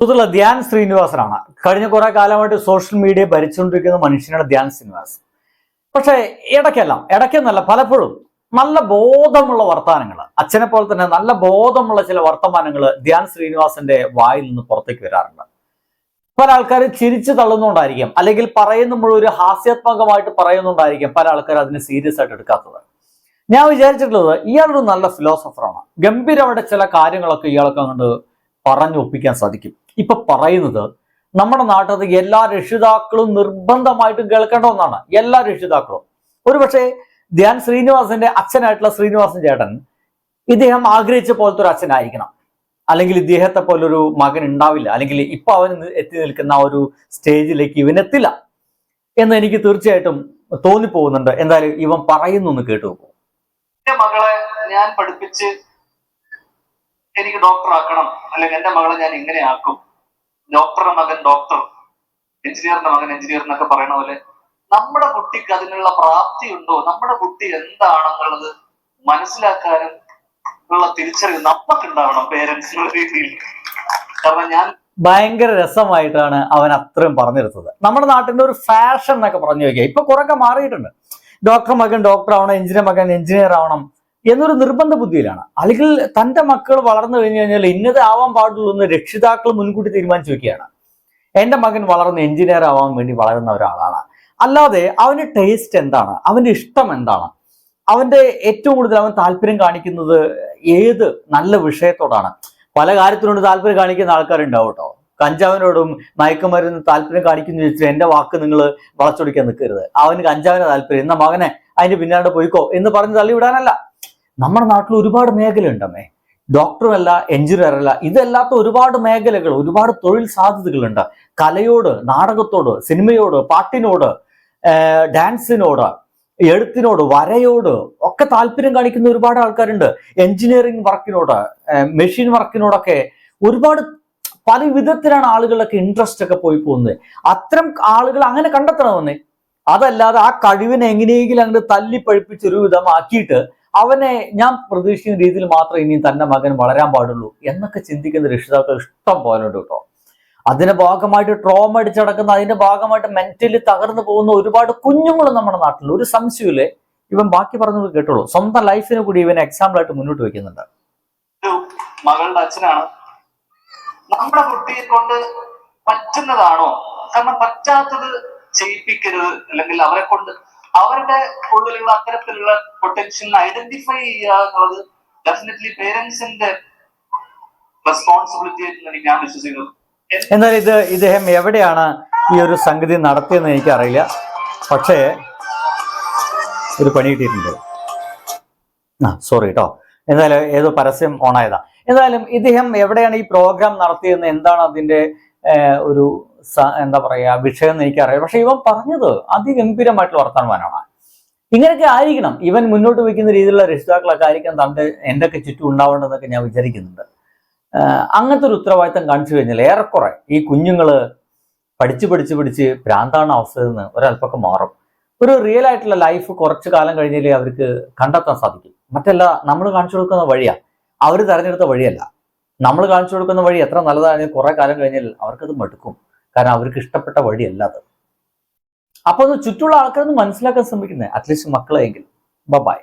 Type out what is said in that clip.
സുഹൃത്തുക്കളെ ധ്യാൻ ശ്രീനിവാസനാണ്. കഴിഞ്ഞ കുറെ കാലമായിട്ട് സോഷ്യൽ മീഡിയ ഭരിച്ചുകൊണ്ടിരിക്കുന്ന മനുഷ്യനാണ് ധ്യാൻ ശ്രീനിവാസ്. പക്ഷേ ഇടയ്ക്കല്ല ഇടയ്ക്കെന്നല്ല പലപ്പോഴും നല്ല ബോധമുള്ള വർത്തമാനങ്ങൾ അച്ഛനെ പോലെ തന്നെ നല്ല ബോധമുള്ള ചില വർത്തമാനങ്ങൾ ധ്യാൻ ശ്രീനിവാസന്റെ വായിൽ നിന്ന് പുറത്തേക്ക് വരാറുണ്ട്. പല ആൾക്കാർ ചിരിച്ചു തള്ളുന്നുണ്ടായിരിക്കും അല്ലെങ്കിൽ പറയുന്ന ഒരു ഹാസ്യാത്മകമായിട്ട് പറയുന്നുണ്ടായിരിക്കും പല ആൾക്കാർ അതിനെ സീരിയസ് ആയിട്ട് എടുക്കാത്തത്. ഞാൻ വിചാരിച്ചിട്ടുള്ളത് ഇയാളൊരു നല്ല ഫിലോസഫറാണ് ഗംഭീരമായിട്ട് ചില കാര്യങ്ങളൊക്കെ ഇയാൾക്ക് അങ്ങോട്ട് പറഞ്ഞൊപ്പിക്കാൻ സാധിക്കും. ഇപ്പൊ പറയുന്നത് നമ്മുടെ നാട്ടിൽ എല്ലാ രക്ഷിതാക്കളും നിർബന്ധമായിട്ടും കേൾക്കേണ്ട ഒന്നാണ്. എല്ലാ രക്ഷിതാക്കളും. ഒരുപക്ഷെ ധ്യാൻ ശ്രീനിവാസന്റെ അച്ഛനായിട്ടുള്ള ശ്രീനിവാസൻ ചേട്ടൻ ഇദ്ദേഹം ആഗ്രഹിച്ച പോലത്തെ ഒരു അച്ഛനായിരിക്കണം. അല്ലെങ്കിൽ ഇദ്ദേഹത്തെ പോലൊരു മകൻ ഉണ്ടാവില്ല. അല്ലെങ്കിൽ ഇപ്പൊ അവൻ എത്തി നിൽക്കുന്ന ആ ഒരു സ്റ്റേജിലേക്ക് ഇവൻ എത്തില്ല എന്ന് എനിക്ക് തീർച്ചയായിട്ടും തോന്നിപ്പോകുന്നുണ്ട്. എന്തായാലും ഇവൻ പറയുന്നു കേട്ടു നോക്കൂ. മകളെ ഞാൻ പഠിപ്പിച്ച് എനിക്ക് ഡോക്ടർ ആക്കണം. അല്ലെങ്കിൽ എന്റെ മകളെ ഞാൻ എങ്ങനെ ആക്കും. ഡോക്ടറുടെ മകൻ ഡോക്ടർ എഞ്ചിനീയറിന്റെ മകൻ എഞ്ചിനീയർ എന്നൊക്കെ പറയണ പോലെ നമ്മുടെ കുട്ടിക്ക് അതിനുള്ള പ്രാപ്തി ഉണ്ടോ? നമ്മുടെ കുട്ടി എന്താണെന്നുള്ളത് മനസ്സിലാക്കാനും ഉള്ള തിരിച്ചറിവ് നമുക്കുണ്ടാവണം പേരൻസ് രീതിയിൽ കാരണം ഞാൻ ഭയങ്കര രസമായിട്ടാണ് അവൻ അത്രയും പറഞ്ഞെടുത്തത് നമ്മുടെ നാട്ടിന്റെ ഒരു ഫാഷൻ എന്നൊക്കെ പറഞ്ഞു വെക്കുക ഇപ്പൊ കുറെയൊക്കെ മാറിയിട്ടുണ്ട്. ഡോക്ടർ മകൻ ഡോക്ടർ ആവണം എഞ്ചിനീയർ മകൻ എഞ്ചിനീയർ ആവണം. എന്നൊരു നിർബന്ധ ബുദ്ധിയിലാണ്. അല്ലെങ്കിൽ തന്റെ മക്കൾ വളർന്നു കഴിഞ്ഞു കഴിഞ്ഞാൽ ഇന്നത് ആവാൻ പാടുള്ളൂ എന്ന് രക്ഷിതാക്കൾ മുൻകൂട്ടി തീരുമാനിച്ചു വെക്കുകയാണ്. എന്റെ മകൻ വളർന്ന് എഞ്ചിനീയർ ആവാൻ വേണ്ടി വളരുന്ന ഒരാളാണ്. അല്ലാതെ അവന്റെ ടേസ്റ്റ് എന്താണ്? അവന്റെ ഇഷ്ടം എന്താണ്? അവന്റെ ഏറ്റവും കൂടുതൽ അവൻ താല്പര്യം കാണിക്കുന്നത് ഏത് നല്ല വിഷയത്തോടാണ്? പല കാര്യത്തിനോട് താല്പര്യം കാണിക്കുന്ന ആൾക്കാരുണ്ടാവും കേട്ടോ കഞ്ചാവിനോടും മയക്കുമരുന്ന് താല്പര്യം കാണിക്കുന്നു വെച്ചിട്ട് എന്റെ വാക്ക് നിങ്ങൾ വളച്ചൊടിക്കാൻ നിൽക്കരുത്. അവന് കഞ്ചാവിന് താല്പര്യം. എന്ന മകനെ അതിന്റെ പിന്നാണ്ട് പോയിക്കോ എന്ന് പറഞ്ഞ് തള്ളിവിടാനല്ല. നമ്മുടെ നാട്ടിൽ ഒരുപാട് മേഖലയുണ്ടമ്മേ. ഡോക്ടറല്ല എഞ്ചിനീയറല്ല ഇതല്ലാത്ത ഒരുപാട് മേഖലകൾ ഒരുപാട് തൊഴിൽ സാധ്യതകളുണ്ട്. കലയോട് നാടകത്തോട് സിനിമയോട് പാട്ടിനോട് ഡാൻസിനോട് എഴുത്തിനോട് വരയോട് ഒക്കെ താല്പര്യം കാണിക്കുന്ന ഒരുപാട് ആൾക്കാരുണ്ട്. എഞ്ചിനീയറിംഗ് വർക്കിനോട് മെഷീൻ വർക്കിനോടൊക്കെ ഒരുപാട് പല വിധത്തിലാണ് ആളുകളൊക്കെ ഇൻട്രസ്റ്റ് ഒക്കെ പോയി പോകുന്നത്. അത്തരം ആളുകൾ അങ്ങനെ കണ്ടെത്തണമെന്നേ അതല്ലാതെ ആ കഴിവിനെ എങ്ങനെയെങ്കിലും അങ്ങോട്ട് തല്ലി പഴിപ്പിച്ച് ഒരു വിധം ആക്കിയിട്ട് അവനെ ഞാൻ പ്രതീക്ഷിക്കുന്ന രീതിയിൽ മാത്രം ഇനി തന്റെ മകൻ വളരാൻ പാടുള്ളൂ എന്നൊക്കെ ചിന്തിക്കുന്ന രക്ഷിതാക്കൾ ഇഷ്ടം പോലെ ഉണ്ട് കേട്ടോ. അതിന്റെ ഭാഗമായിട്ട് ട്രോമ അടിച്ചടക്കുന്ന അതിന്റെ ഭാഗമായിട്ട് മെന്റലി തകർന്നു പോകുന്ന ഒരുപാട് കുഞ്ഞുങ്ങൾ നമ്മുടെ നാട്ടിൽ ഒരു സംശയമില്ലേ ഇവൻ ബാക്കി പറഞ്ഞത് കേട്ടോളൂ. സ്വന്തം ലൈഫിനെ കൂടി ഇവൻ എക്സാമ്പിൾ ആയിട്ട് മുന്നോട്ട് വെക്കുന്നുണ്ട് മകളുടെ അച്ഛനാണ്. നമ്മുടെ കുട്ടിയെ കൊണ്ട് പറ്റുന്നതാണോ? കാരണം പറ്റാത്തത് ചെയ്യിപ്പിക്കരുത് അല്ലെങ്കിൽ അവരെ കൊണ്ട് അവരുടെ ഉള്ളിലുള്ള അത്തരത്തിലുള്ള പൊട്ടൻഷ്യൽ ഐഡന്റിഫൈ ചെയ്യുക എന്നുള്ളത് ഡെഫിനറ്റ്ലി പേരൻസിന്റെ റെസ്പോൺസിബിലിറ്റി ആയിട്ട് ഞാൻ വിശ്വസിക്കുന്നത് എന്നാൽ ഇത് ഇദ്ദേഹം എവിടെയാണ് ഈ ഒരു സംഗതി നടത്തിയെന്ന് എനിക്കറിയില്ല. പക്ഷേ ഒരു പണി കിട്ടിയിട്ടുണ്ട്. ആ സോറി കേട്ടോ എന്തായാലും ഏതോ പരസ്യം ഓണായതാ എന്തായാലും ഇദ്ദേഹം എവിടെയാണ് ഈ പ്രോഗ്രാം നടത്തിയെന്ന് എന്താണ് അതിന്റെ ഒരു എന്താ പറയാ വിഷയം എന്ന് എനിക്കറിയാം പക്ഷെ ഇവൻ പറഞ്ഞത് അതിഗംഭീരമായിട്ടുള്ള വർത്തമാനമാണ്. ഇങ്ങനെയൊക്കെ ആയിരിക്കണം. ഇവൻ മുന്നോട്ട് വയ്ക്കുന്ന രീതിയിലുള്ള രക്ഷിതാക്കളൊക്കെ ആയിരിക്കാം തന്റെ എന്തൊക്കെ ചുറ്റും ഉണ്ടാവേണ്ടതെന്നൊക്കെ ഞാൻ വിചാരിക്കുന്നുണ്ട്. അങ്ങനത്തെ ഒരു ഉത്തരവാദിത്തം കാണിച്ചു കഴിഞ്ഞാൽ ഏറെക്കുറെ ഈ കുഞ്ഞുങ്ങൾ പഠിച്ച് പഠിച്ച് പഠിച്ച് ഭ്രാന്താണ് അവസ്ഥയിൽ നിന്ന് ഒരല്പമൊക്കെ മാറും. ഒരു റിയൽ ആയിട്ടുള്ള ലൈഫ് കുറച്ച് കാലം കഴിഞ്ഞാലേ അവർക്ക് കണ്ടെത്താൻ സാധിക്കും. മറ്റല്ല നമ്മൾ കാണിച്ചു കൊടുക്കുന്ന വഴിയാ. അവർ തെരഞ്ഞെടുത്ത വഴിയല്ല. നമ്മൾ കാണിച്ചു കൊടുക്കുന്ന വഴി എത്ര നല്ലതാണെങ്കിൽ കുറേ കാലം കഴിഞ്ഞാൽ അവർക്കത് മടുക്കും. കാരണം അവർക്ക് ഇഷ്ടപ്പെട്ട വഴിയല്ല അത്. അപ്പോൾ ചുറ്റുള്ള ആൾക്കാരൊന്ന് മനസ്സിലാക്കാൻ ശ്രമിക്കുന്നത് അറ്റ്ലീസ്റ്റ് മക്കളെയെങ്കിലും ബൈ